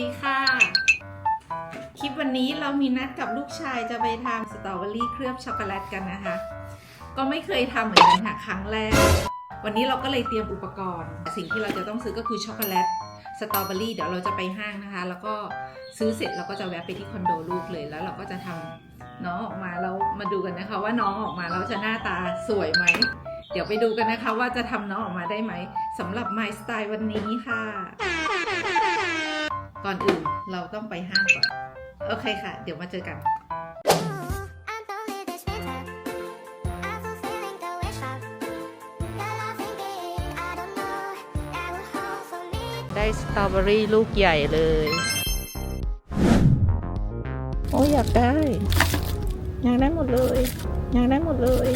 ดีค่ะ คลิปวันนี้เรามีนัดกับลูกชายจะไปทำสตรอเบอรี่เคลือบช็อกโกแลตกันนะคะ ก็ไม่เคยทำเหมือนกันค่ะครั้งแรก วันนี้เราก็เลยเตรียมอุปกรณ์ สิ่งที่เราจะต้องซื้อก็คือช็อกโกแลตสตรอเบอรี่เดี๋ยวเราจะไปห้างนะคะ แล้วก็ซื้อเสร็จเราก็จะแวะไปที่คอนโดลูกเลยแล้วเราก็จะทำน้องออกมาแล้วมาดูกันนะคะ ว่าน้องออกมาแล้วจะหน้าตาสวยไหมเดี๋ยวไปดูกันนะคะว่าจะทำน้องออกมาได้ไหมสำหรับ My Style วันนี้ค่ะ ก่อนอื่นเราต้องไปห้างก่อน โอเคค่ะ เดี๋ยวมาเจอกัน I'm lonely this winter. I'm fulfilling the wish of your loving being. I don't know that will hold for me. ได้สตรอเบอรี่ลูกใหญ่เลย โอ้อยากได้ อยากได้หมดเลย อยากได้หมดเลย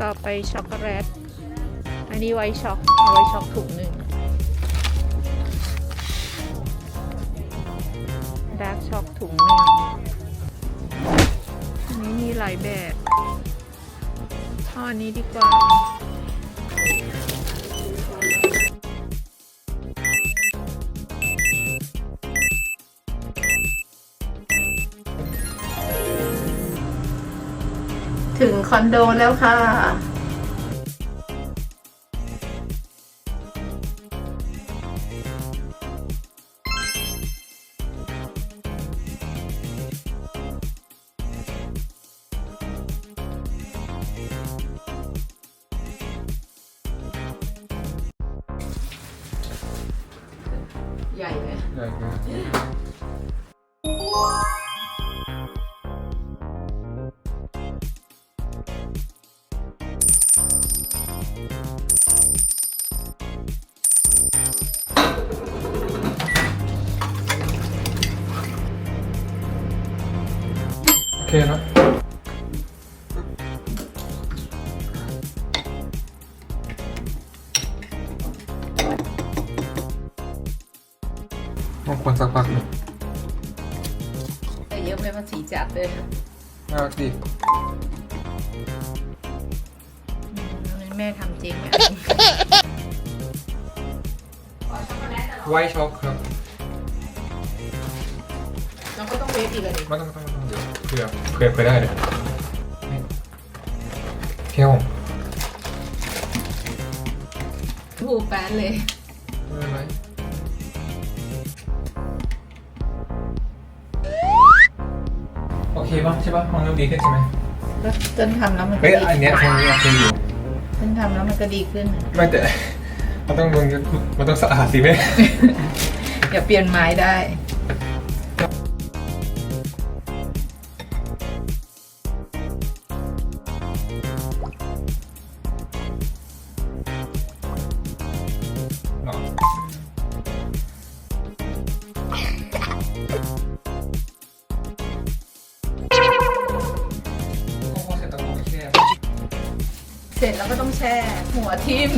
ต่อไปช็อกโกแลตอั นนี้ไวช็อกเอาไว้ช็อกถุงหนึ่งดาร์กช็อกถุงหนึ่งอันนี้มีหลายแบบเอาอันนี้ดีกว่าถึงคอนโดแล้วค่ะ ใหญ่ไหม ใหญ่มากโต้องคนสักพักหนึ่งแต่เยอะไม่มาสีจัดเลยน่ารักดีนี่แม่ทำจริงไหมไวท์ช็อกครับเราก็ต้องเวฟอีกเลยไม่ต้องไม่ต้องไม่ต้องเดี๋ยวเผื่อเผื่อเผื่อได้เลยนี่เที่ยวถูกแฟนเลยไม่เป็นไร ป่ะใช่ป่ะมองเริ่มดีขึ้นใช่ไหมแล้วเต้นทำแล้วมันก็เฮ้ยดีอันเนี้ยคงโอเคอยู่เต้นทำแล้วมันก็ดีขึ้น ไม่แต่มันต้องมันมันต้องสะอาดสิแม่อย่าเปลี่ยนไม้ได้ เสร็จแล้วก็ต้องแช่ หัวทิ่ม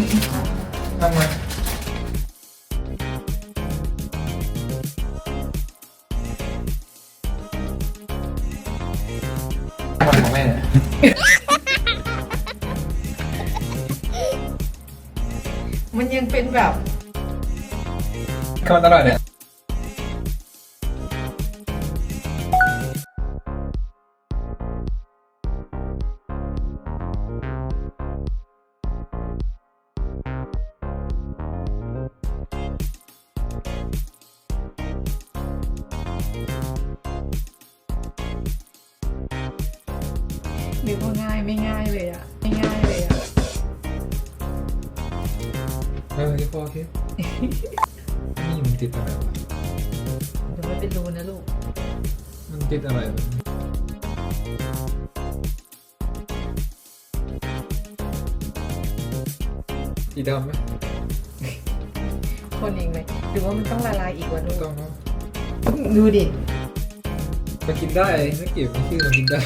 ทำไมมันของแม่เนี่ยมันยังเป็นแบบก็มันอร่อยเนี่ย หรือว่าง่ายไม่ง่ายเลยอะไม่ง่ายเลยอะเออที่พ่อคิดนี่มันติดอะไรวะเดี๋ยวมันเป็นรูนะลูก มันติดอะไรวะสีดำไหมคนเองไหมหรือว่ามันต้องละลายอีกวะลูไม่กต้องเนอะดูดิมันกินได้ไม่เกี่ยวกับชื่อมันกินได้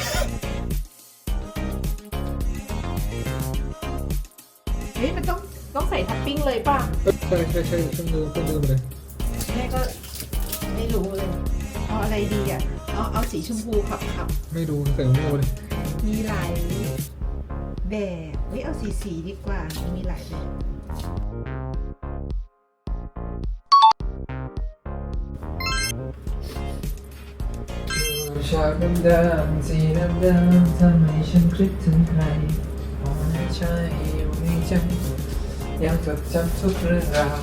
เฮ้ยมันต้องต้องใส่ท็อปปิ้งเลยป่ะใช่ใช่ใช่เครื่องดื่มเครื่องดื่มเลยแม่ก็ไม่รู้เลยเอาอะไรดีอะเอาเอาสีชมพูขับขับไม่ดูใส่โม่เลยมีหลายแบบเฮ้ยเอาสีสีดีกว่ามีหลายแบบฉากดำๆสีดำๆทำให้ฉันคิดถึงใครพอใช่ อยู่ในใจยังจดจำทุกเรื่องราว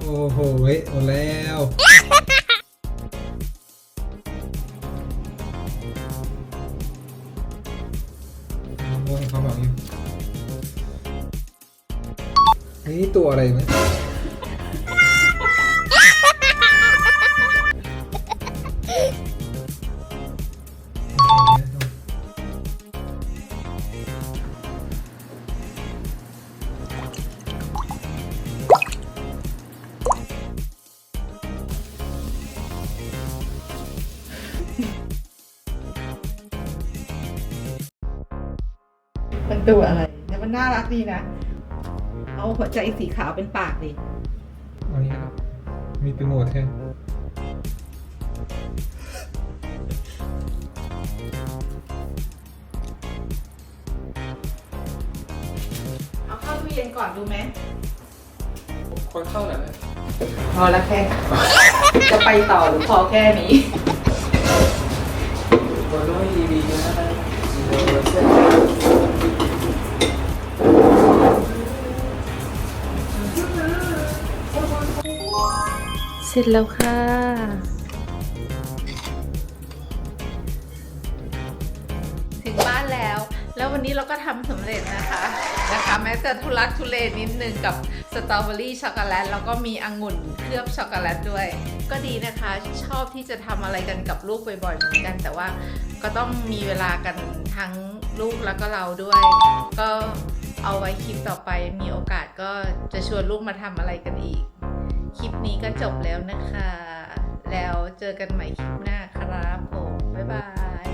โอ้โหเว้ยเอาแล้วโอ้ยเขาบอกอยู่นี่ตัวอะไรไหม ตัวอะไรแต่มันน่ารักดีนะ เอาหัวใจสีขาวเป็นปากดิอันนี้ครับ มีเป็นหมวดแทนเอาเข้าตู้เย็นก่อนดูไหมคนเข้าหน่อยไหมพอแล้วแค่ จะไปต่อหรือพอแค่นี้ คนร้อยดีดีนะ เสร็จแล้วค่ะ ถึงบ้านแล้ว แล้ววันนี้เราก็ทำสำเร็จนะคะนะคะ แม้จะทุลักทุเลนิดนึงกับสตรอเบอรี่ช็อกโกแลตแล้วก็มีองุ่นเคลือบช็อกโกแลตด้วย ก็ดีนะคะ ชอบที่จะทำอะไรกันกับลูกบ่อยๆเหมือนกัน แต่ว่าก็ต้องมีเวลากันทั้งลูกแล้วก็เราด้วย ก็เอาไว้คลิปต่อไปมีโอกาสก็จะชวนลูกมาทำอะไรกันอีก คลิปนี้ก็จบแล้วนะคะ แล้วเจอกันใหม่คลิปหน้าครับผม บ๊ายบาย